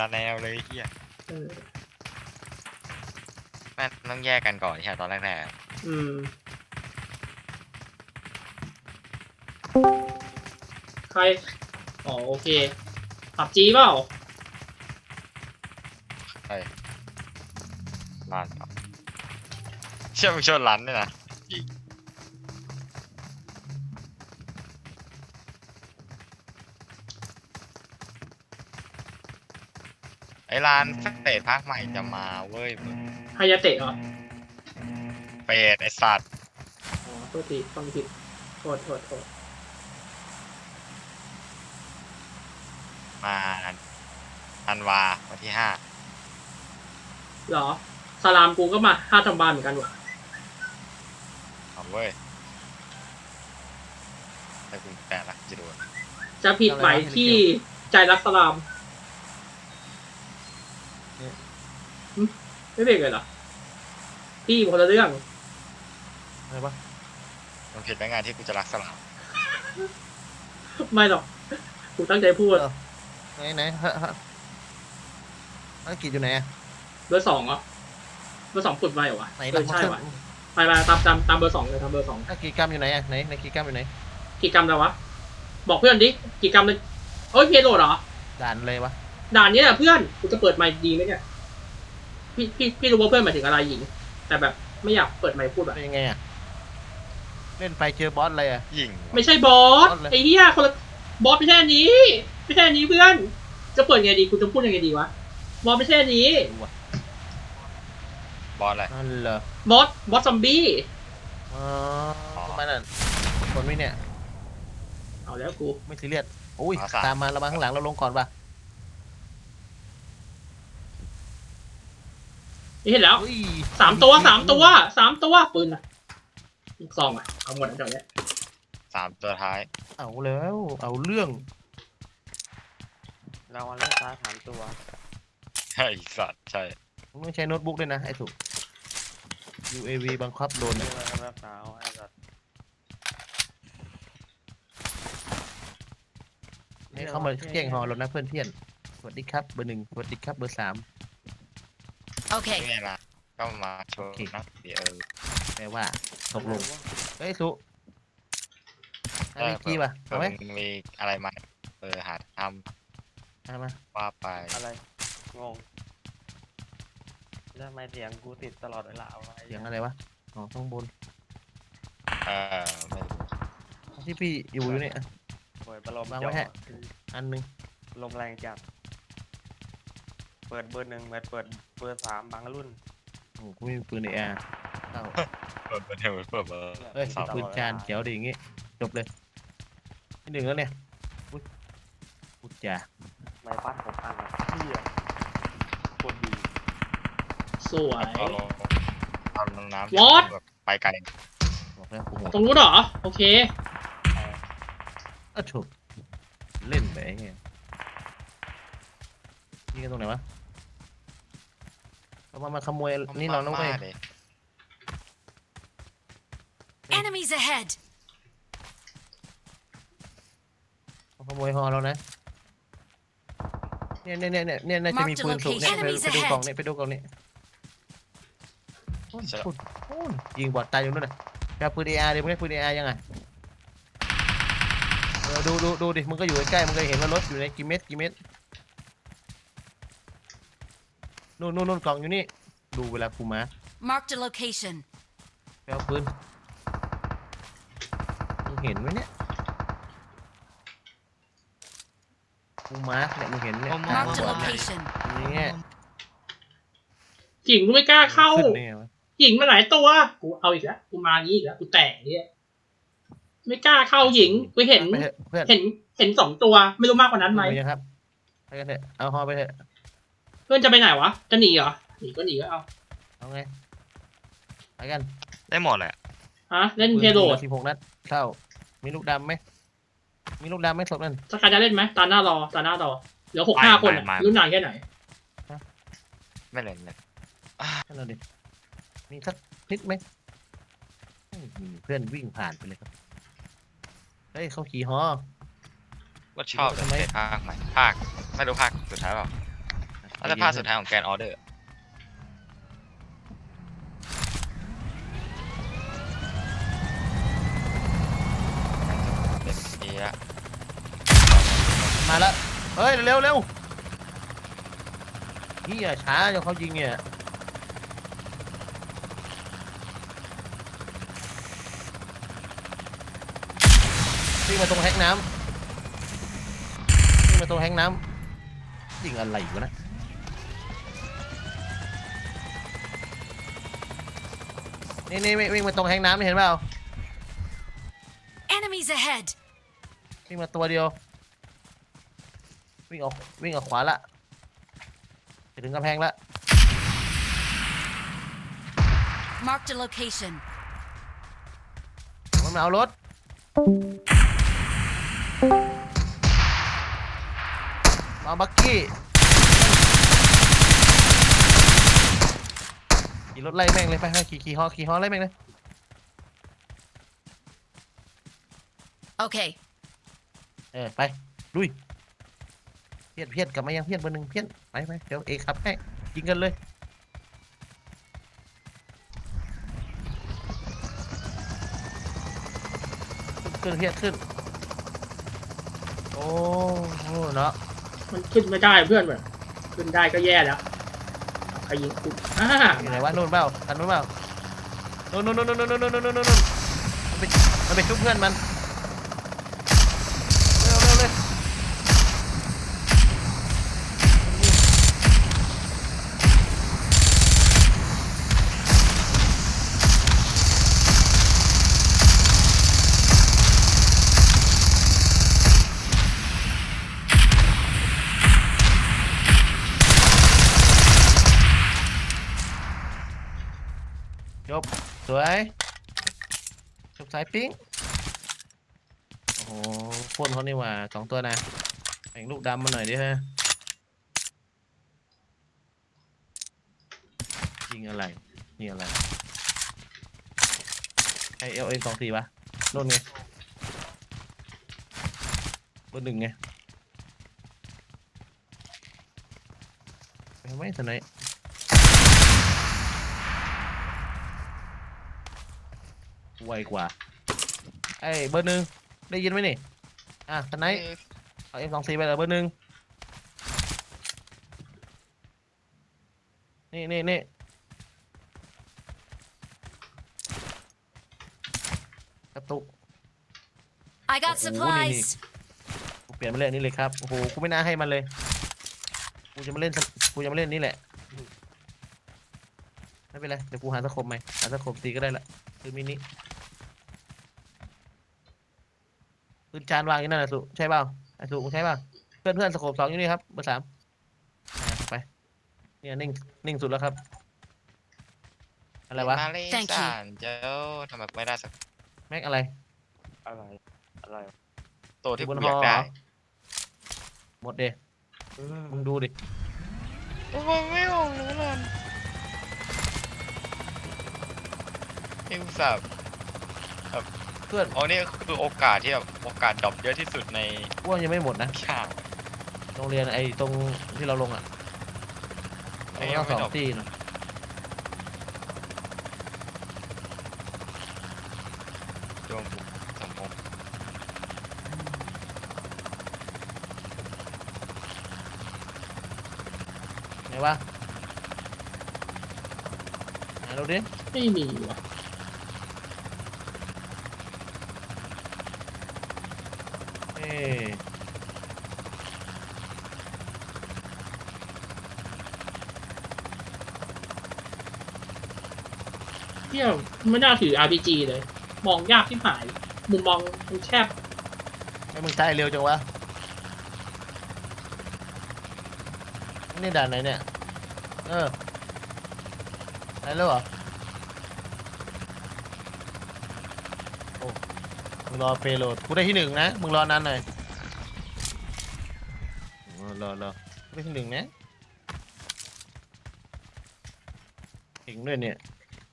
ละแนวเลยเฮียเออแม่งต้องแยกกันก่อนใช่ไหมตอนแรกๆอะอืม ใคร อ๋อ โอเคผับจีเปล่าร้านครับเชื่อมงชนร้านด้วยนะ ร้านเฟดภาคใหม่จะมาเว้ยมึงฮายาเตะเหรอเฟดไอ้สัตว์อ๋อโทษทีฟังผิดโทษโทษโทษมาธันวาวันที่ห้าเหรอสลามกูก็มาห้าทำบานเหมือนกันว่ะเอาเว้ยแต่กูแปลละจะดูจะผิดไหมที่ใจรักสลามหึ ไม่เป็นเลยเหรอ พี่คนละเรื่อง อะไรวะมันผิดได้ไงที่กูจะรักสลามไม่หรอกกูตั้งใจพูดไหนไหนฮะฮะอังกฤษอยู่ไหนอะเบอร์สองเหรอเบอร์สองขุดไว้เหรอวะไหนเอล่ะอใช่ว่ะไปไปตามตามตามเบอร์สองเลยตามเบอร์สองอังกฤษกรรมอยู่ไหนอะไหนในกิจกรรมอยู่ไหนกี่กรัมแล้ววะ บอกเพื่อนดิกี่กรัมเลยเอ้ยเพโลเหรอ ด่านเลยวะ ด่านเนี้ยเพื่อนกูจะเปิดไมค์ดีไหมเนี่ย พี่พี่พี่รู้ว่าเพื่อนหมายถึงอะไรหญิง แต่แบบไม่อยากเปิดไมค์พูดแบบเป็นยังไงอะเล่นไปเจอบอสอะไรอะยิงไม่ใช่บอสบอสเลย ไอ้เหี้ยคนละบอสไม่ใช่อันนี้ไม่ใช่อันนี้เพื่อน จะเปิดไงดีกูจะพูดยังไงดีวะบอสไม่ใช่อันนี้ดูวะบอลอะไร นั่นเหรอบอสบอสซอมบี้อ๋อประมาณนั้นคนไม่เนี่ย เอาแล้วกูไม่ซีเรียสอุ้ยตามมาระวังข้างหลังเราลงก่อนป่ะ นี่เห็นแล้วอุ้ยสามตัวสามตัวสามตัวปืนอะลูกซองอะเอาหมดอันเดียวเนี้ยสามตัวท้าย เอาแล้ว เอาเรื่องรางวัลเลขท้ายสามตัวไอ้สัตว์ใช่มึงต้องใช้โน้ตบุ๊กด้วยนะ ไอ้สุก UAV บังคับโดนเรื่อะองแบบสาวไอ้สัตว์ให้เขามาแกล้งฮอเรานะเพื่อนเพื่อนๆสวัสดีครับเบอร์หนึ่งสวัสดีครับเบอร์สาม Okay. นี่ไงล่ะก็มาโชว์โอเคนักเดี๋ยวเออแปลว่าตกลงเฮ้ยสุอันนี้กี้ป่ะเผื่เอาอไหมมึงมีอะไรมาเออหาทเอามาำว่าไปอะไร งงแล้วทำไมเสียงกูติดตลอดเวลาวะไอ้เสียงอะไรวะอ๋อข้างบนเออไม่รู้ที่พี่อยู่อยู่เนี่ยอะเปิดประโลมวางจไว้อให้อันหนึงลมแรงจัด เปิดเบอร์หนึ่งเปิดเปิด เบอร์สามบางรุ่นโอ้กูไม่มีปืนในแอร์เต้าเปิดเปิดเปิดเปิดเปิดเอ้ยสามปืนจานเจ๋วดีอย่างงี้จบเลยที่หนึ่งแล้วเนี่ยอุ๊ยพูดจาไม้ปั้นผมอันอะเที่ยโคตรดีสวย เอาลงเอาลงน้ำ What? แบบไปไกลบอกแล้วกูโหดตรงนู้นเหรอ โอเคเออถูกเล่นไปไอ้เงี้ยนี่กันตรงไหนวะ เอามามาขโมยนี่เราต้องไปมากเลย Enemies ahead. ขโมยฮอเรานะเนี่ยเนี่ยเนี่ยเนี่ยเนี่ยน่าจะมี Mark the ปืนสูงเนี่ยไป location. ไปดูกล่องเนี่ยไปดูกล่องเนี่ยใช่แล้วโอ้ยโอ้ยยิงบอดตายอยู่นู่นน่ะแกปืนเออาร์เดี๋ยวมึงได้ปืนเออาร์ยังไงเออดูดูดูดิมึงก็อยู่ใกล้ๆมึงก็เห็นว่ารถอยู่ในกี่เมตรกี่เมตร นู่นนู่นนู่นกล่องอยู่นี่ ดูเวลากูมา Marked a location. ไปเอาปืนมึงเห็นไหมเนี่ยกูมาร์คเนี่ยมึงเห็นเนี่ยกลาง Marked a บอดเนี่ย location. เนี่ยหญิงกูไม่กล้าเข้า ขึ้นได้ไงวะหญิงมาหลายตัว กูเอาอีกแล้วกูมาอย่างนี้อีกแล้วกูแตกอย่างนี้ไม่กล้าเข้าหญิงกูเห็น ไปเถอะเพื่อนเห็นเห็นสองตัวไม่รู้มากกว่านั้นไหมไปยังครับไปกันเถอะเอาฮอไปเถอะ เพื่อนจะไปไหนวะ จะหนีเหรอ หนีก็หนีก็เอา เอาไงไปกันได้หมดเลยอะฮะ เล่นเพโลดสิบหกนัดเท่ามีลูกดำไหมมีลูกดำไหมศพนั่นสกายจะเล่นไหมตาหน้ารอตาหน้ารอเหลือหกห้าคนอะรุ่นนานแค่ไหน ไม่เล่นเลยนั่นเราดิมีสักนิดไหมอื้อหือเพื่อนวิ่งผ่านไปเลยครับ เฮ้ยเขาขี่ฮอว่าชอบทำไมเล่นภาคใหม่ภาคไม่รู้ภาคสุดท้ายเปล่าน่าจะภาคสุดท้ายของแกนออเดอร์เป็นปีละมาแล้วเฮ้ยเร็วเร็วเฮียช้าจนเขายิงเนี่ยวิ่งมาตรงแฮกน้ำวิ่งมาตรงแฮกน้ำยิงอะไรอยู่นะ นี่นี่วิ่งวิ่งมาตรงแฮกน้ำนี่เห็นเปล่า Enemies ahead! วิ่งมาตัวเดียว วิ่งออกวิ่งออกขวาละจะถึงกำแพงละ Marked a location. มันมาเอารถ มาเอาบักกี้ ขี่รถไล่แม่งเลยไปไปขี่ขี่ฮอขี่ฮอไล่แม่งเลย Okay, เออไปลุยเพี้ยนเพี้ยนกลับมายังเพี้ยนเบอร์หนึ่งเพี้ยนไปไปเดี๋ยวเอกขับให้ยิงกันเลยขึ้นขึ้นเพี้ยนขึ้น โอ้โหเนาะมันขึ้นไม่ได้เพื่อนแบบขึ้นได้ก็แย่แล้ว ไครยิงกูอ่อยู่ไหนวะนู่นเปล่าอันนู้นเปล่านู่นนู่นนู่นนู่นนู่นนู่นนู่นมันไปมันไปชุบเพื่อนมัน ปิ้ง โอ้โหพ่นเขานี่หว่าสองตัวนะแบ่งลูกดำมาหน่อยดิฮะ ยิงอะไรยิงอะไรไอเอลเอ็สองสี่ปะโน่นไงเบอร์หนึ่งไงไปทำไมสไนไวกว่า ไอ้เบอร์หนึ่งได้ยินไหมนี่ อะทนายเอาเอ็มสองสี่ไปเลยเบอร์หนึ่งนี่นี่นี่กระตุก I got Oh, supplies. กูเปลี่ยนมาเล่นอันนี้เลยครับ โอ้โห กูไม่น่าให้มันเลย กูจะมาเล่นสกูจะมาเล่นนี่แหละ ไม่เป็นไร เดี๋ยวกูหาสะคมไหมหาสะคมตีก็ได้ละคือมินิปืน จานวางอยู่นั่นนะสุใช่เปล่าไอ้สุใช่เปล่าเพื่อนเพื่อนสะคมสองอยู่นี่ครับเบอร์สามอ่าไปเนี่ยนิ่งนิ่งสุดแล้วครับ อะไรวะมาเลย Thank you สานเจ้าทำไมไม่ได้สักแม็กอะไร อะไร อะไรตัวที่อยู่บกูนอยากหอได้หมดเดมึงดูดิโอ้ยไม่ออกเลยล่ะนี่อุตส่าห์เพื่อนอ๋อนี่คือโอกาสที่แบบโอกาสดรอปเยอะที่สุดในอ้วนยังไม่หมดนะชาติโรงเรียนไอ้ตรงที่เราลงอะไอ้เรายังสไม่องดรอปตีนะดวงกูสมองไหนวะไหนดูดิไม่มีว่ะ เอ้ยเที่ยวไม่น่าถือ RPG เลย มองยากที่หาย มุมมองมันแคบให้มึงตายเร็วจังวะ นี่ด่านไหนเนี่ย เออไหนแล้วเหรอ โอ้มึง รอเปโหลดกูได้ที่หนึ่งนะ มึงรอนานหน่อยเออรอรอกูได้ที่หนึ่งนะเก่งด้วยเนี่ย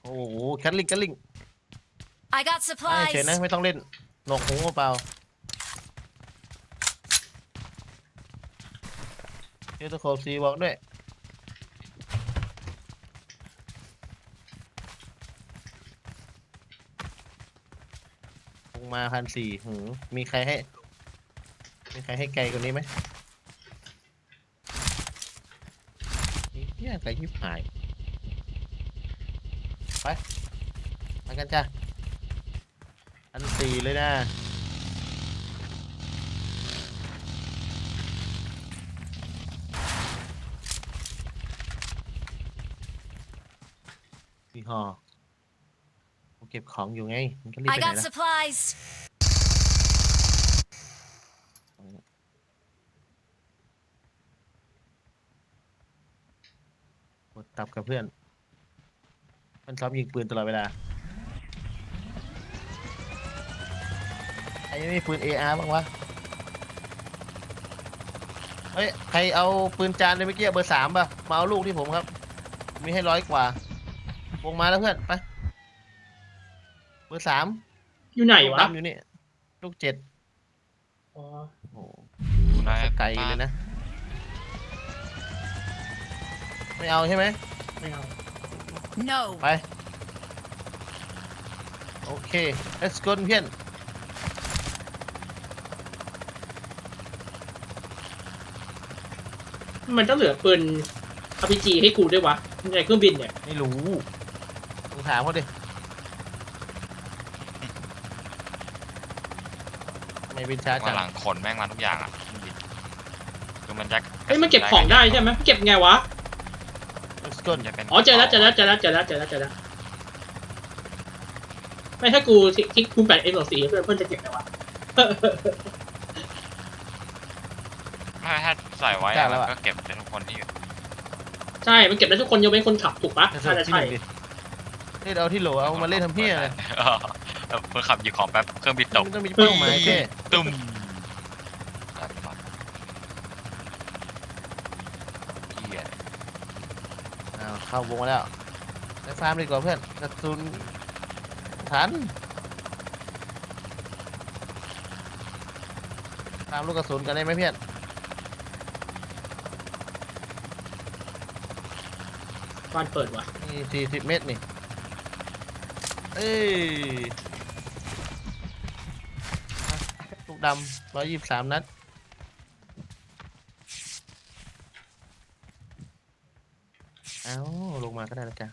โอ้โหแคทลิงแคทลิง I got ไม่เฉย supplies. นะไม่ต้องเล่นหนวกหูเปล่าเจอตะโขบสีบอกด้วย มาพันสี่หืมมีใครให้ มีใครให้ไกลกว่านี้ไหมนี่เนี่ยไกลยิบหาย ไปไปกันจ้ะพันสี่เลยนะพี่ฮอ เก็บของอยู่ไง มันก็รีบ I ไปไหน got ล่ะ supplies. กดตับกับเพื่อน มันซ้อมยิงปืนตลอดเวลาใครไม่มีปืน AR บ้างวะ เฮ้ย ใครเอาปืนจานเลยเมื่อกี้เบอร์สามป่ะ มาเอาลูกที่ผมครับ มีให้ร้อยกว่า วงมาแล้วเพื่อน ไป เบอร์สามอยู่ไหนลูกวะดำอยู่นี่ ลูกเจ็ดอ๋อโอ้โหดูนะไกลเลยนะ ไม่เอาใช่ไหม ไม่เอา No. ไป โอเค let's go เพื่อนมันต้องเหลือปืน RPG ให้กูด้วยวะในเครื่องบินเนี่ย ไม่รู้มึงถามเขาดิ ไม่เป็นช้าจัมางหลังขนแม่งมาทุกอย่างอะคือมันยักเฮ้ยมันเก็บของได้ใช่ไหมเก็บไงวะ let's go จะเป็นอ๋อเจอแล้วเจอแล้วเจอแล้วเจอแล้วเจอแล้วเจอแล้วไม่ถ้ากูทิกทิกคูณแปดเอ็มสองสี่เพื่อนเพื่อนจะเก็บไงวะ ไม่ถ้าใส่ไว้จ้าอะแล้วมันอะก็เก็บได้ทุกคนที่อยู่ใช่ มันเก็บได้ทุกคนยกเว้นคนขับถูกปะ let's น่า go จะที่ใช่หนึ่งดิเล่นเอาที่โหลเอามาเล่นทำเพี้ยอะไรเออ เออเพื่อขับหยิบของแป๊บเครื่องบินตกมันต้องมีเป้าหมายแค่ตุ้มเหี้ยอ้าวเข้าวงแล้วไปฟาร์มดีกว่าเพื่อนกระสุนทันฟามลูกกระสุนกันได้ไหมเพื่อนบ้านเปิดวะนี่สี่สิบเมตรนี่ เอ้ยอะลูก ดำร้อยยี่สิบสามนัด เอ้าลงมาก็ได้แล้วจ้ะ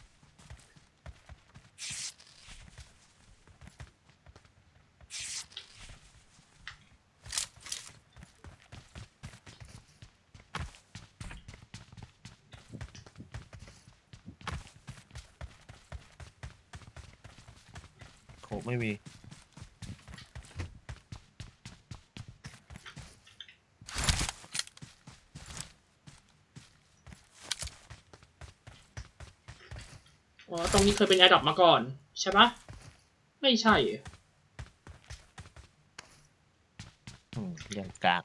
โถไม่มี อ๋อ ตรง นี้เคยเป็นแอร์ดรอปมาก่อน ใช่ปะไม่ใช่อืมย่างกาก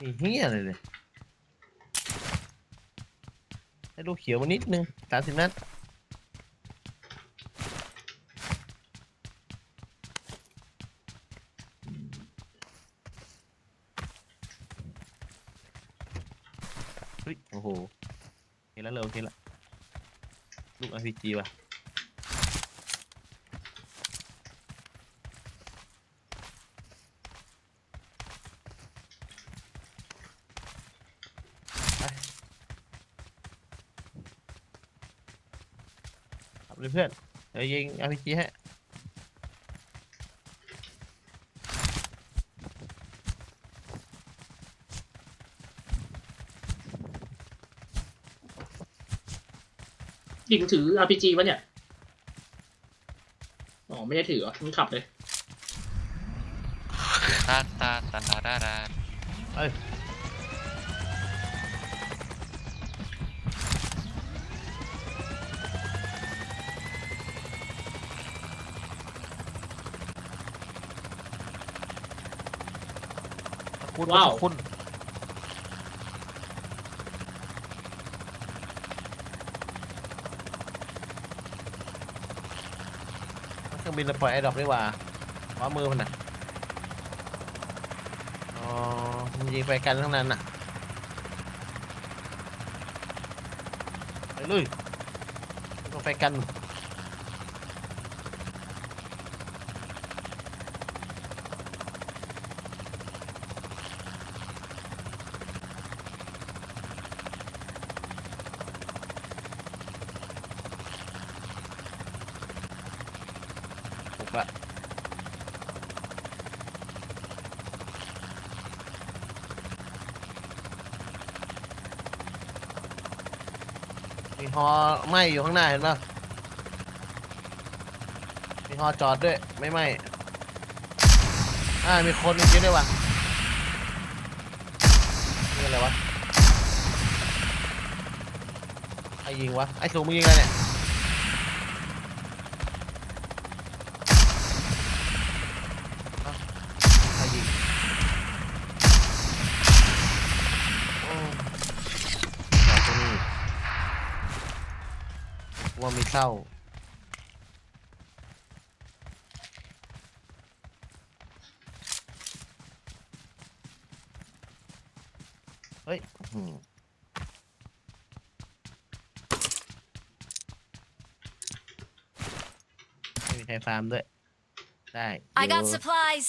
มีเฮียเลยเลยให้ลูกเขียวมานิดนึงสามสิบนัด ฮ้ยโอ้โหเห็นแล้วเลยโอเคละลูก RPG ว่ะขับเลยเพื่อนเดี๋ยวยิง RPG ให้ งถือ RPG วะเนี่ย อ๋อ ไม่ได้ถือเหรอมึงขับเลย ตาตาตาตาตาตาเอ้ย คุณว้าว คุณเครื่อง บินเราปล่อยไอ้ดอกดีกว่าขวามือมันน่ะอ๋อมันยิงไปกันทั้งนั้นน่ะไปเลยต้องไปกัน ถูกละ มีฮอไหมอยู่ข้างหน้าเห็นปะมีฮอจอดด้วย ไม่ไหมอ่ามีคนจริงด้วยวะนี่อะไรวะใครยิงวะไอ้สูงมึงยิงอะไรเนี่ย ใครยิงโอ้จอดตรงนี้ว่า มีเศร้า เฮ้ยอื้อหือไม่มีใครฟาร์มด้วย ได้ I got อยู่ supplies.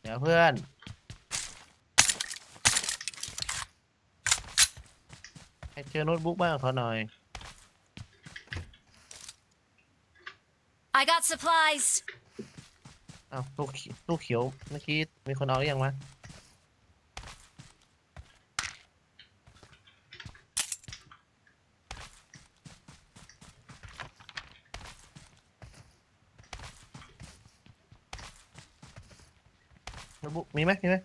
เดี๋ยวเพื่อน ให้ เจอโน้ตบุ๊กบ้างขอหน่อย I got supplies. อ้าวลูกเขีลูกเขียวเมื่อกี้มีคนเอาหรือยังวะโน้ตบุ๊กมีไหมมีไหม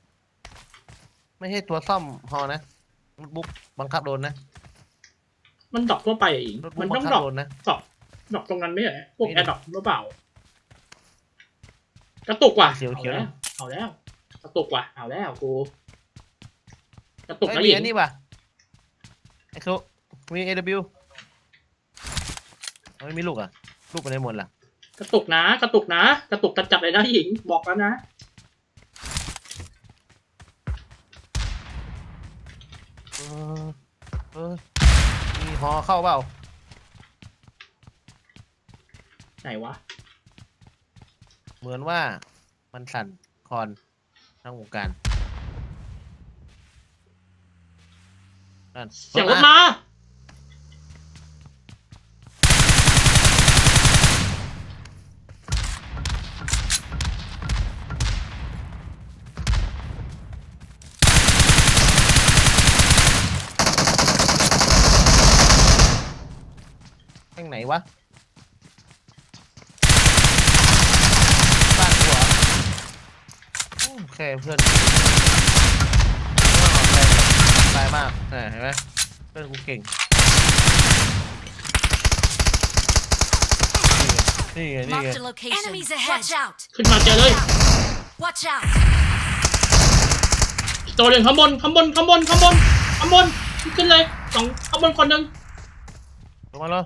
ไม่ใช่ตัวซ่อมฮอนะโน้ตบุ๊กบังคับโดนนะ มันดรอปทั่วไปอะอิงโน้ตมับุ๊นกต้บัองงดคัรอปบโดนนะดรอปดรอปตรงนั้นไม่เหรอพวกนี่แอดิร์ดรอปหรือเปล่า กระตุกว่ะเขียวเขียวเอานะแล้วเอาแล้ว กระตุกว่ะเอาแล้วกู กระตุกเอ้ยนะมีหญิอังนนี้ว่ะไอ้โซมี AW เอาไม่มีลูกอะ ลูกไปไหนหมดล่ะกระตุกนะ กระตุกนะ กระตุกจัดๆเลยนะหญิงบอกแล้วนะ เออเออมี หอเข้าเปล่าไหนวะ เหมือนว่ามันสั่นคลอนทั้งวงการนั่นเสียงรถมา มา ข้างไหน วะบ้านกูเหรอโอเคเพื่อนตายมากเออเห็นไหมเพื่อนกูเก่งนี่ไงนี่ไง Marked a location. Enemies ahead. Watch out. ขึ้นมาเจอเลย Watch out. ตัวหนึ่งข้างบนข้างบนข้างบนข้างบนข้างบนขึ้นเลยสองข้างบนคนหนึ่งลงมาเลย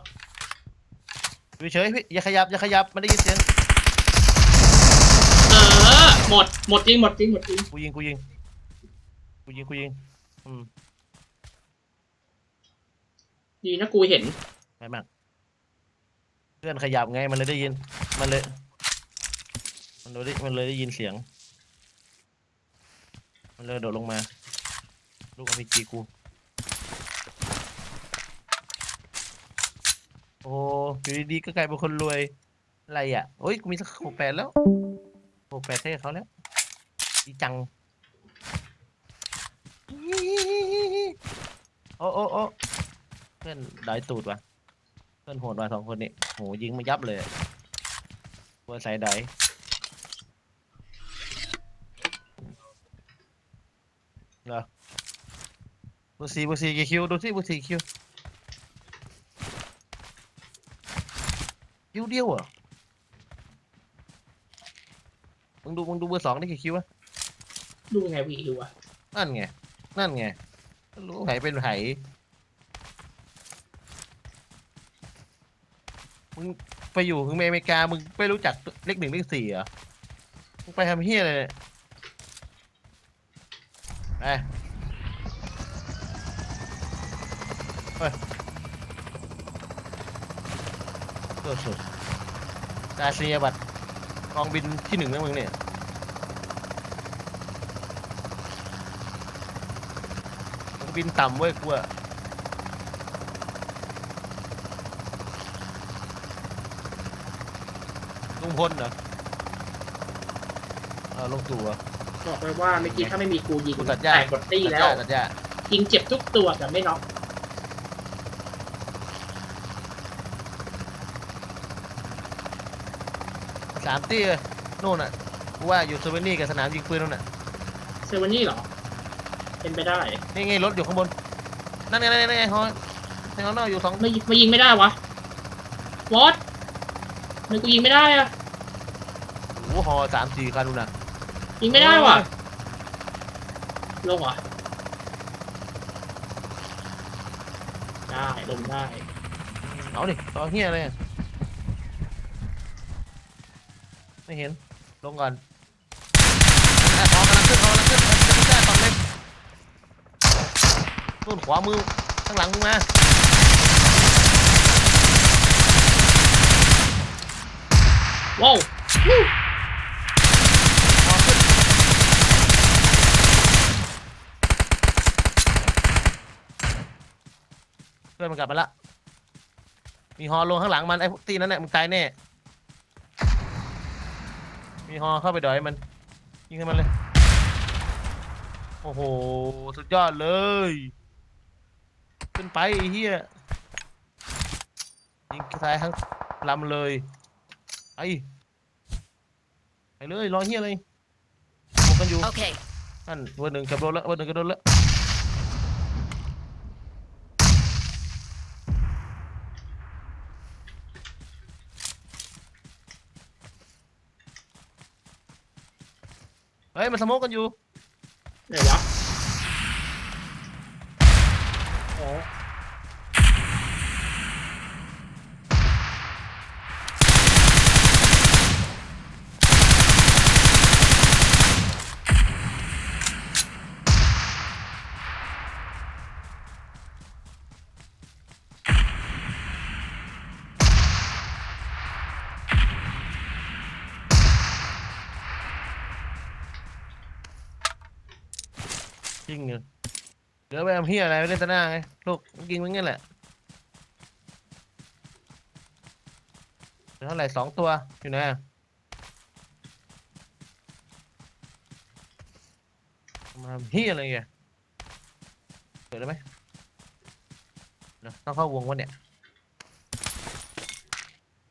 อยู่เฉยพี่อย่าขยับอย่าขยับมันได้ยินเสียงเออ หมด หมดจริง หมดจริง หมดจริง กูยิงกูยิงกูยิงกูยิงอืมดีนะกูเห็น ไม่มากเพื่อนขยับไงมันเลยได้ยิน มันเลย มันเลยได้มันเลยได้ยินเสียง มันเลยโดดลงมา ลูกอ p พีกู โอ้อยู่ดีๆก็กลายเป็นคนรวย อะไรอะโอ้ยกูมีสักหกแปดแล้วหกแปดให้เขาแล้ว ดีจัง โอ้โอ้โอ้เพื่อนได้ตูดว่ะ เพื่อนโหดว่ะสองคนนี้โหยิงมายับเลยอะตัวใส่ไดเหรอบูซีบูซีกี่คิว ดูสิบูซีคิว คิวเดียวเหรอมึงดูมึงดูเบอร์สองได้กี่คิววะดูไงพี่ดูอะนั่นไง นั่นไงรู้ไหนเป็นไหมึงไปอยู่ถึงอเมริกา มึงไม่รู้จักเลขหนึ่งเลขสี่เหรอ มึงไปทำเฮียอะไรเนี่ยไป สุดสุดกาเซียบัตรกองบินที่หนึ่งนะมึงเนี่ยกองบินต่ำเว้ยกูอะลุงพลเหรอเออลุงตู่เหรอะบอกเลยว่าเมื่อกี้ถ้าไม่มีกูยิงกูตัดหญ้าแตกหมดตี้ตัดแล้หญ้าวตัดหญ้ายิงเจ็บทุกตัวแต่ไม่น็อกามตีเลยนู่นอะกูว่าอยู่เซเว่นนี่กับสนามยิงปืนนู่นน่ะเซเว่นนี่เหรอ เป็นไปได้ นี่ไงรถอยู่ข้างบน นั่นไงนั่นไงนั่นไงฮอในฮอนออยู่สองไม่ไม่ยิงไม่ได้วะวอตทำไมกูยิงไม่ได้อะโอ้โหฮอสามสี่คันนู่นน่ะยิงไม่ได้ว่ะลงเหรอได้ลงได้เอาดิต่อเฮียเลยอะ ไม่เห็น ลงก่อนอะฮอกำลังขึ้นฮอกำลังขึ้นจะไม่ได้ฝั่งเล็กนู่นขวามือข้างหลังมึงมาว้าวฮอขึ้นเพื่อนมันกลับมาละ มีฮอลงข้างหลังมันไอ้พวกตีนั้นแหละมึงตายแน่ มีฮอเข้าไปดอยมัน ยิงให้มันเลย โอ้โห สุดยอดเลย ขึ้นไปไอ้เฮียยิงซ้ายทั้งลำเลยไปไปเลยรอเฮียเลยบวกกันอยู่ Okay. นั่นเบอร์หนึ่งกับโดนแล้วเบอร์หนึ่งกับโดนแล้ว มันสโมกกันอยู่ ไหนวะอ๋อ จริงเหรอเหลือไปทำเฮียอะไรไม่เล่นแตหน้าไงลูกยิงมันงั้นแหละเหลือเท่าไหร่สองตัวอยู่ไหนอะมาทำเฮียอะไรเงี้ยเกิดได้ไหมเดี๋ยวต้องเข้าวงวะเนี่ย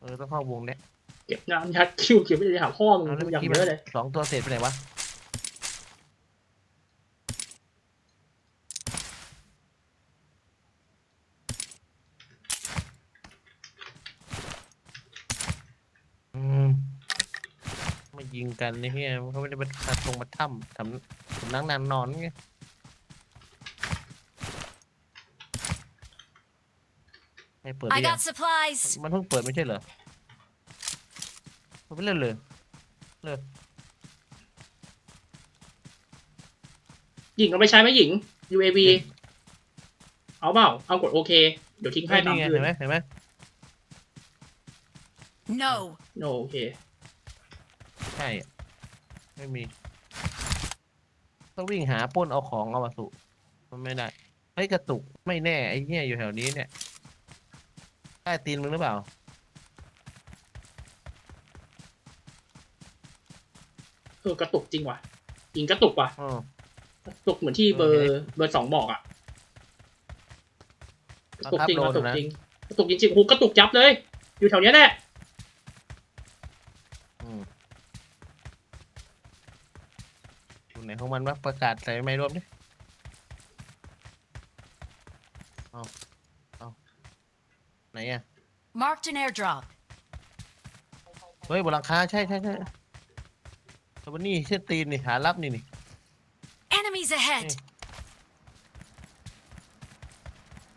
เออต้องเข้าวงเนี่ย เก็บงานยัดคิวเก็บไม่ได้หาพ่อมึงเอาแล้วอย่างเมื่อกี้เยมันอะเลย สองตัวเศษไปไหนวะ อืมมายิง กันนี่เฮียมันก็ไม่ได้เป็นตรงมาถ้ำทำสำนักนานนอนไงให้เปิด I ได้ยัง got supplies. มันเพิ่งเปิดไม่ใช่เหรอมันไม่เล่นเลยหญิงเอาไปใช้ไหมหญิง UAV เอาเปล่า เอากดโอเค เดี๋ยวทิ้งให้ให้ตามนี่ไงคืเห็นนไหมเห็นไหม No. โนโอเค ใช่ไม่มีต้องวิ่งหาปล้นเอาของเอามาสุมันไม่ได้เฮ้ยกระตุกไม่แน่ไอ้เนี่ยอยู่แถวนี้เนี่ยใต้ตีนมึงหรือเปล่า เออกระตุกจริงว่ะหญิงกระตุกว่ะ อ๋อ กระตุกเหมือนที่เบอเออร์เบอร์สองบอกอะ กระตุกจริงบังคับกระตุกโดนนะจริงกระตุกจริงๆโอ้โหกระตุกยับเลย อยู่แถวเนี้ยแหละ อืมอยู่ไหน ของมันวะประกาศใส่ไม่รวมดิเอาเอาไหนอะ Marked an airdrop. เฮ้ยบนหลังคาใช่ใช่ใช่แต่วันนี้เช่นตีนนี่หารับนี่นี่ Enemies ahead.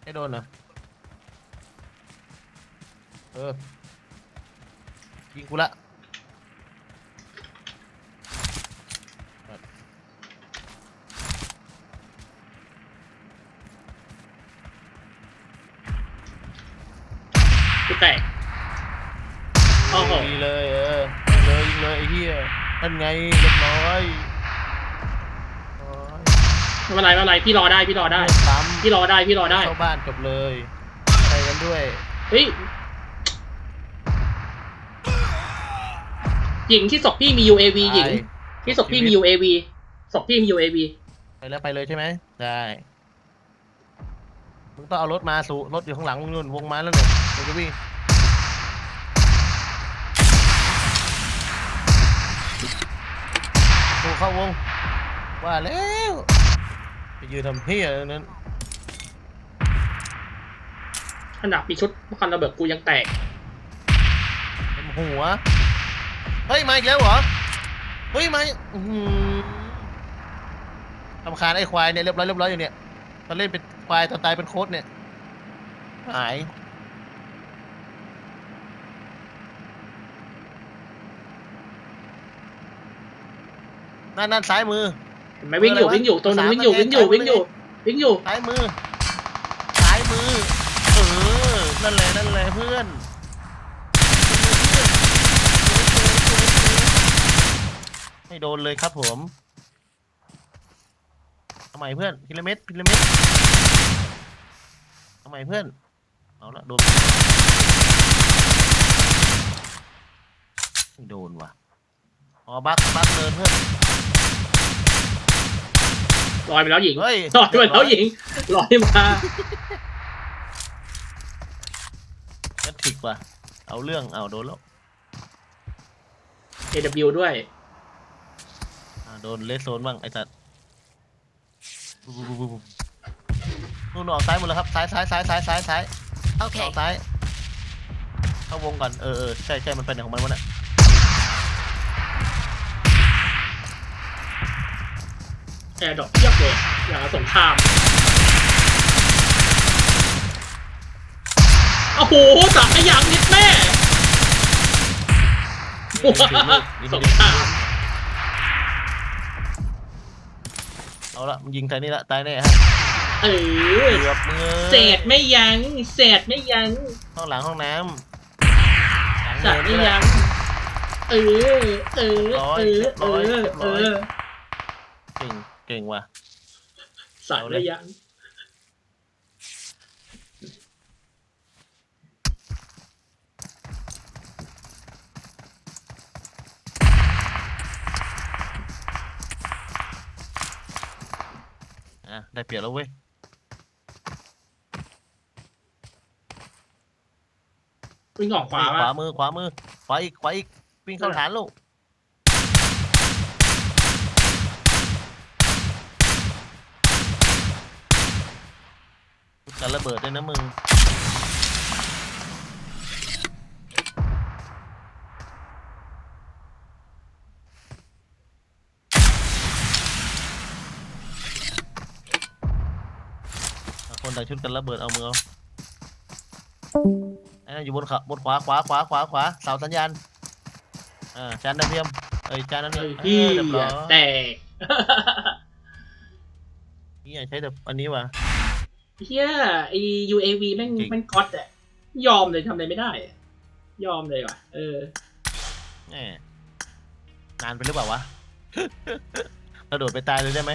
ให้โดนเหรอ เออ ยิงกูละ แตกโอ้โหดีเลยเออยิงเลยยิงเลยไอ้เหี้ยนั่นไงเรียบร้อยโอ้ยไม่เป็นไรไม่เป็นไรพี่รอได้พี่รอได้ซ้พี่รอได้พี่รอำได้เข้าบ้านจบเลยไปกันด้วยเฮ้ยหญิงที่ศพพี่มี UAV หญิง ที่ศพพี่มี UAV ศพพี่มี UAV ไปแล้วไปเลยใช่ไหมได้มึงต้องเอารถมาสู่รถอยู่ข้างหลังมึงนู่นวงมาแล้วเนี่ยมึงจะวิ่ง สู่เข้าวง ว่าแล้วไปยืนทำเพี้ยอะไรนั้น ขนาดมีชุดป้องกันระเบิดกูยังแตก เต็มหัว เฮ้ย มาอีกแล้วเหรอ เฮ้ย มาอื้อหือทำคาญไอ้ควายเนี่ยเรียบร้อยเรียบร้อยอยู่เนี่ย ตอนเล่นเป็นควายตอนตายเป็นโค้ดเนี่ย หาย นั่นนั่นซ้ายมือ เห็นไหมวิ่งอยู่เอออะไรวะวิ่งอยู่ตัวหนึงวิ่งอยู่สามวิ่งอยู่คะแนนวิ่งอยู่วิ่งอยู่ซ้ายมือซ้ายมือเออนั่นแหละนั่นแหละเพื่อนไม่โดนเลยครับผมทำไมเพื่อนพีระมิดพีระมิดทำไมเพื่อนเอาละโดนไม่โดนว่ะ อ๋อบักบักเดินเพื่อนลอยไปแล้วหญิงเฮ้ยลอยไปแล้วหญิงลอยมาแมทริกว่ะ เอาเรื่องเอาโดนแล้ว AW ด้วยอ่าโดนเลสโซนบ้างไอ้สัตว์นู่นออกซ้ายหมดแล้วครับซ้ายซ้ายซ้ายซ้ายซ้ายซ้ายอ Okay. อกซ้ายเข้าวงก่อนเออเออใช่ใช่มันเป็นของมันวะเนี่ย แอร์ดรอปเทียบเลยอย่าสงครามโอ้โหสามไม่ยังนิดแม่นี่คือลูกนี่สคืองครามเอาละมันยิงใส่นี่ละตายแน่ฮะเออเกือบมือเศษไม่ยั้งเศษไม่ยั้งห้องหลังห้องน้ำหลังสาเดินไม่นี่แหละยั้งเออเออเออเออเออเก่ง เก่งว่ะ สายไม่ยั้งอะได้เปรียบแล้วเว้ย วิ่งออกขวาขมาวามือขวามือขวาอีกขวาอีกวิ่งเข้าฐานลูก จะระเบิดด้วยนะมึงคนแต่งชุดกันระเบิดเอามือเอาไอ้นั่นอยู่บนขาบนขวาขวาขวาขวาขวาเสาสัญญาณอ่าจานดาวเทียมเอ้ยจานนั้นเฮ้เนี่ยยเอพี่อเรียบร้อยแตกนี่ใช้แต่อันนี้ว่ะ เฮียไอ UAV แม่งจริง แม่งก๊อตอะยอมเลยทำอะไรไม่ได้อะยอมเลยว่ะ เออ แหมนานไปหรือเปล่าวะ กระโดดไปตายเลยได้ไหม